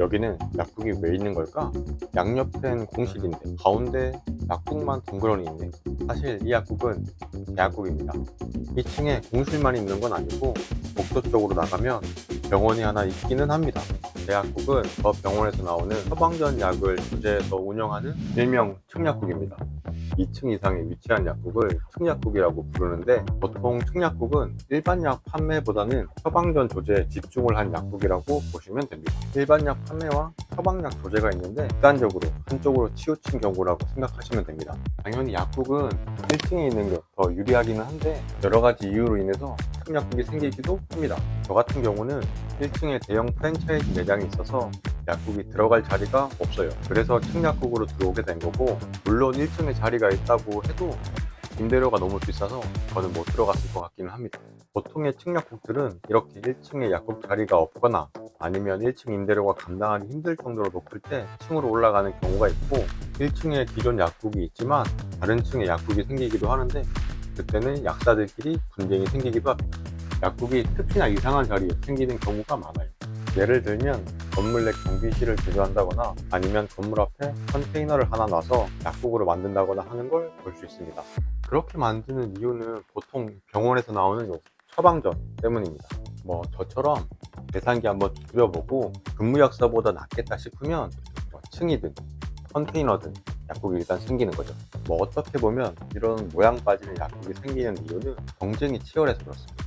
여기는 약국이 왜 있는 걸까? 양옆엔 공실인데 가운데 약국만 덩그러니 있네. 사실 이 약국은 대약국입니다. 2층에 공실만 있는 건 아니고 복도 쪽으로 나가면 병원이 하나 있기는 합니다. 대약국은 저 병원에서 나오는 처방전 약을 주제해서 운영하는 일명 층약국입니다. 2층 이상에 위치한 약국을 층약국이라고 부르는데 보통 층약국은 일반 약 판매보다는 처방전 조제에 집중을 한 약국이라고 보시면 됩니다. 일반 약 판매와 처방약 조제가 있는데 극단적으로 한쪽으로 치우친 경우라고 생각하시면 됩니다. 당연히 약국은 1층에 있는 게 더 유리하기는 한데 여러 가지 이유로 인해서 층약국이 생기기도 합니다. 저 같은 경우는 1층에 대형 프랜차이즈 매장이 있어서 약국이 들어갈 자리가 없어요. 그래서 층약국으로 들어오게 된 거고, 물론 1층에 자리가 있다고 해도 임대료가 너무 비싸서 저는 못 들어갔을 것 같기는 합니다. 보통의 층약국들은 이렇게 1층에 약국 자리가 없거나 아니면 1층 임대료가 감당하기 힘들 정도로 높을 때 층으로 올라가는 경우가 있고 1층에 기존 약국이 있지만 다른 층에 약국이 생기기도 하는데 그때는 약사들끼리 분쟁이 생기기도 합니다. 약국이 특히나 이상한 자리에 생기는 경우가 많아요. 예를 들면 건물 내 경비실을 제조한다거나 아니면 건물 앞에 컨테이너를 하나 놔서 약국으로 만든다거나 하는 걸 볼 수 있습니다. 그렇게 만드는 이유는 보통 병원에서 나오는 요 처방전 때문입니다. 뭐 저처럼 계산기 한번 두드려보고 근무 약사보다 낫겠다 싶으면 뭐 층이든 컨테이너든 약국이 일단 생기는 거죠. 뭐 어떻게 보면 이런 모양 빠지는 약국이 생기는 이유는 경쟁이 치열해서 그렇습니다.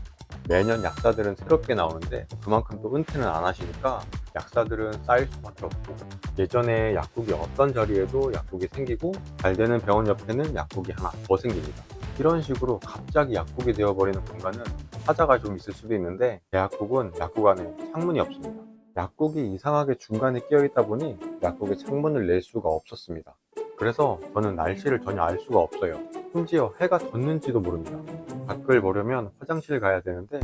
매년 약사들은 새롭게 나오는데 그만큼 또 은퇴는 안 하시니까 약사들은 쌓일 수밖에 없고 예전에 약국이 없던 자리에도 약국이 생기고 잘 되는 병원 옆에는 약국이 하나 더 생깁니다. 이런 식으로 갑자기 약국이 되어버리는 공간은 하자가 좀 있을 수도 있는데 대약국은 약국 안에 창문이 없습니다. 약국이 이상하게 중간에 끼어 있다 보니 약국에 창문을 낼 수가 없었습니다. 그래서 저는 날씨를 전혀 알 수가 없어요. 심지어 해가 졌는지도 모릅니다. 밖을 보려면 화장실 가야 되는데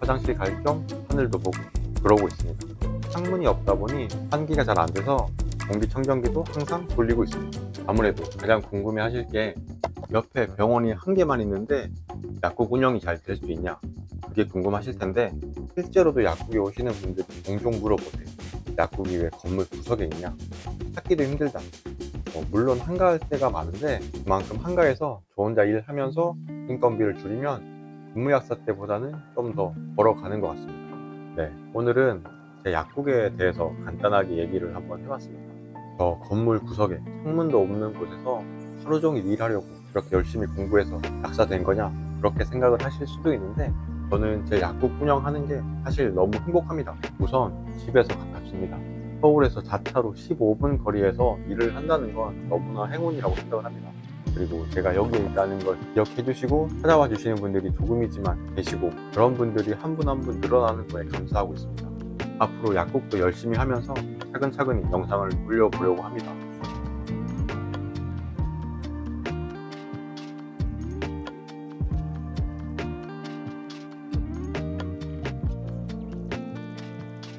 화장실 갈 겸 하늘도 보고 그러고 있습니다. 창문이 없다 보니 환기가 잘 안 돼서 공기청정기도 항상 돌리고 있습니다. 아무래도 가장 궁금해 하실 게 옆에 병원이 한 개만 있는데 약국 운영이 잘 될 수 있냐 그게 궁금하실 텐데 실제로도 약국에 오시는 분들이 종종 물어보세요. 약국이 왜 건물 구석에 있냐? 찾기도 힘들다. 뭐 물론 한가할 때가 많은데 그만큼 한가해서 저 혼자 일하면서 인건비를 줄이면 근무약사 때보다는 좀 더 벌어가는 것 같습니다. 네, 오늘은 제 약국에 대해서 간단하게 얘기를 한번 해봤습니다. 저 건물 구석에 창문도 없는 곳에서 하루 종일 일하려고 그렇게 열심히 공부해서 약사 된 거냐 그렇게 생각을 하실 수도 있는데 저는 제 약국 운영하는 게 사실 너무 행복합니다. 우선 집에서 가깝습니다. 서울에서 자차로 15분 거리에서 일을 한다는 건 너무나 행운이라고 생각을 합니다. 그리고 제가 여기에 있다는 걸 기억해 주시고 찾아와 주시는 분들이 조금이지만 계시고 그런 분들이 한 분 한 분 늘어나는 거에 감사하고 있습니다. 앞으로 약국도 열심히 하면서 차근차근히 영상을 올려보려고 합니다.